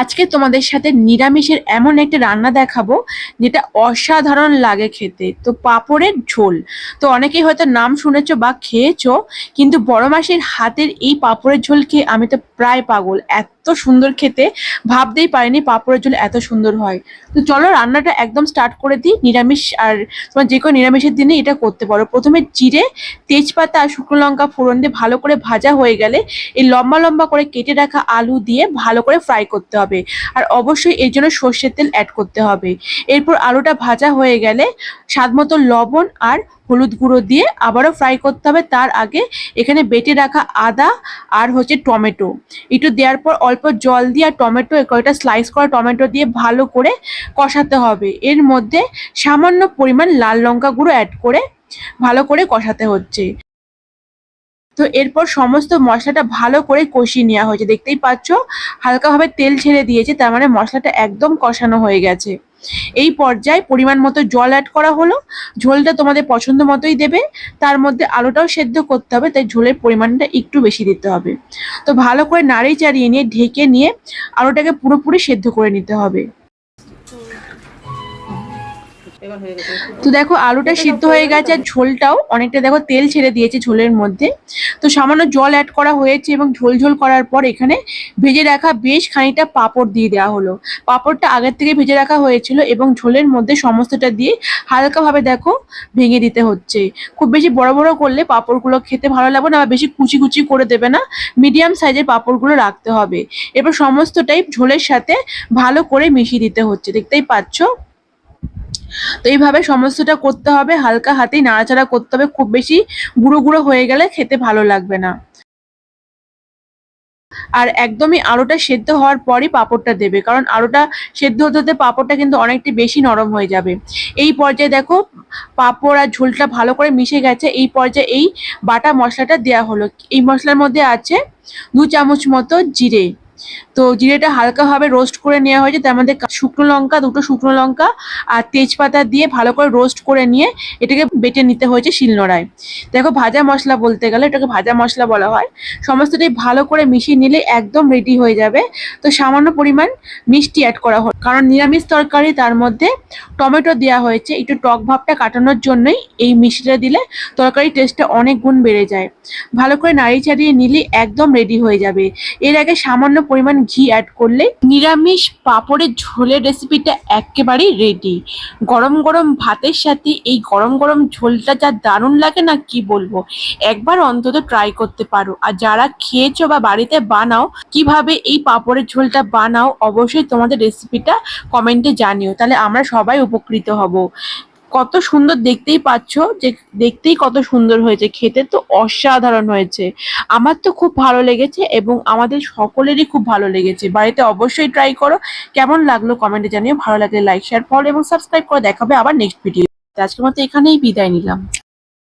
আজকে তোমাদের সাথে নিরামিষের এমন একটা রান্না দেখাবো, যেটা অসাধারণ লাগে খেতে। তো পাঁপড়ের ঝোল। তো অনেকেই হয়তো নাম শুনেছো বা খেয়েছো, কিন্তু বড় মাসির হাতের এই পাঁপড়ের ঝোল খেয়ে আমি তো প্রায় পাগল। এত সুন্দর খেতে, ভাবতেই পারিনি পাঁপড়ের ঝোল এত সুন্দর হয়। তো চলো রান্নাটা একদম স্টার্ট করে দিই। নিরামিষ আর তোমার যে কোনো নিরামিষের দিনে এটা করতে পারো। প্রথমে জিরে, তেজপাতা আর শুকনো লঙ্কা ফোড়ন দিয়ে ভালো করে ভাজা হয়ে গেলে, এই লম্বা লম্বা করে কেটে রাখা আলু দিয়ে ভালো করে ফ্রাই করতে হবে। আর অবশ্যই এর জন্য সর্ষের তেল অ্যাড করতে হবে। এরপর আলুটা ভাজা হয়ে গেলে স্বাদ মতো লবণ আর হলুদ গুঁড়ো দিয়ে আবারও ফ্রাই করতে হবে। তার আগে এখানে বেটে রাখা আদা আর হচ্ছে টমেটো। একটু দেওয়ার পর অল্প জল দিয়ে আর টমেটো কয়েকটা স্লাইস করা টমেটো দিয়ে ভালো করে কষাতে হবে। এর মধ্যে সামান্য পরিমাণ লাল লঙ্কা গুঁড়ো অ্যাড করে ভালো করে কষাতে হচ্ছে। তো এরপর সমস্ত মশলাটা ভালো করে কষিয়ে নেওয়া হয়েছে। দেখতেই পাচ্ছ, হালকাভাবে তেল ছেড়ে দিয়েছে, তার মানে মশলাটা একদম কষানো হয়ে গেছে। এই পর্যায়ে পরিমাণ মতো জল অ্যাড করা হলো। ঝোলটা তোমাদের পছন্দ মতোই দেবে, তার মধ্যে আলুটাও সেদ্ধ করতে হবে, তাই ঝোলের পরিমাণটা একটু বেশি দিতে হবে। তো ভালো করে নাড়ি চাড়িয়ে নিয়ে, ঢেকে নিয়ে আলুটাকে পুরোপুরি সেদ্ধ করে নিতে হবে। তো দেখো আলুটা সিদ্ধ হয়ে গেছে আর ঝোলটাও অনেকটা দেখো তেল ছেড়ে দিয়েছে ঝোলের মধ্যে। তো সামান্য জল অ্যাড করা হয়েছে এবং ঝোল ঝোল করার পর এখানে ভেজে রাখা বেশ খানিকটা পাঁপড় দিয়ে দেওয়া হলো। পাঁপড়টা আগের থেকে ভেজে রাখা হয়েছিল এবং ঝোলের মধ্যে সমস্তটা দিয়ে হালকাভাবে দেখো ভেঙে দিতে হচ্ছে। খুব বেশি বড় বড় করলে পাঁপড়গুলো খেতে ভালো লাগবে না বা বেশি কুচি কুচি করে দেবে না। মিডিয়াম সাইজের পাঁপড়গুলো রাখতে হবে। এবার সমস্তটাই ঝোলের সাথে ভালো করে মিশিয়ে দিতে হচ্ছে। দেখতেই পাচ্ছ? তো এইভাবে সমস্তটা করতে হবে, হালকা হাতেই নাড়াচাড়া করতে হবে, খুব বেশি গুঁড়ো গুঁড়ো হয়ে গেলে খেতে ভালো লাগবে না। আর একদমই আলুটা সেদ্ধ হওয়ার পরই পাঁপড়টা দেবে, কারণ আলুটা সেদ্ধ হতে হতে পাঁপড়টা কিন্তু অনেকটা বেশি নরম হয়ে যাবে। এই পর্যায়ে দেখো, পাঁপড় আর ঝোলটা ভালো করে মিশে গেছে, এই পর্যায়ে এই বাটা মশলাটা দেওয়া হলো। এই মশলার মধ্যে আছে দু চামচ মতো জিরে। তো জিরেটা হালকাভাবে রোস্ট করে নেওয়া হয়েছে, তার মধ্যে শুকনো লঙ্কা, দুটো শুকনো লঙ্কা আর তেজপাতা দিয়ে ভালো করে রোস্ট করে নিয়ে এটাকে বেটে নিতে হয়েছে শিলনোড়ায়। দেখো ভাজা মশলা বলতে গেলে, এটাকে ভাজা মশলা বলা হয়। সমস্তটাই ভালো করে মিশিয়ে নিলে একদম রেডি হয়ে যাবে। তো সামান্য পরিমাণ মিষ্টি অ্যাড করা হয় কারণ নিরামিষ তরকারি, তার মধ্যে টমেটো দেওয়া হয়েছে। একটু টক ভাবটা কাটানোর জন্যই এই মিষ্টিটা দিলে তরকারি টেস্টটা অনেক গুণ বেড়ে যায়। ভালো করে নাড়ি চাড়িয়ে নিলে একদম রেডি হয়ে যাবে। এর আগে সামান্য পরিমাণ ঘি অ্যাড করলে নিরামিষ পাঁপড়ের ঝোলের রেসিপিটা একেবারেই রেডি গরম গরম ভাতের সাথে এই গরম গরম ঝোলটা যা দারুণ লাগে না কি বলব? একবার অন্তত ট্রাই করতে পারো। আর যারা খেয়েছো বা বাড়িতে বানাও, কীভাবে এই পাঁপড়ের ঝোলটা বানাও, অবশ্যই তোমাদের রেসিপিটা কমেন্টে জানিও। তাহলে আমরা সবাই উপকৃত হব। কত সুন্দর দেখতেই পাচ্ছ যে দেখতেই কত সুন্দর হয়েছে, খেতে তো অসাধারণ হয়েছে। আমার তো খুব ভালো লেগেছে এবং আমাদের সকলেরই খুব ভালো লেগেছে। বাড়িতে অবশ্যই ট্রাই করো। কেমন লাগল কমেন্টে জানিও। ভালো লাগলে লাইক শেয়ার ফলো এবং সাবস্ক্রাইব করে দেখাবে আবার নেক্সট ভিডিও আজকের মতো এখানেই বিদায় নিলাম।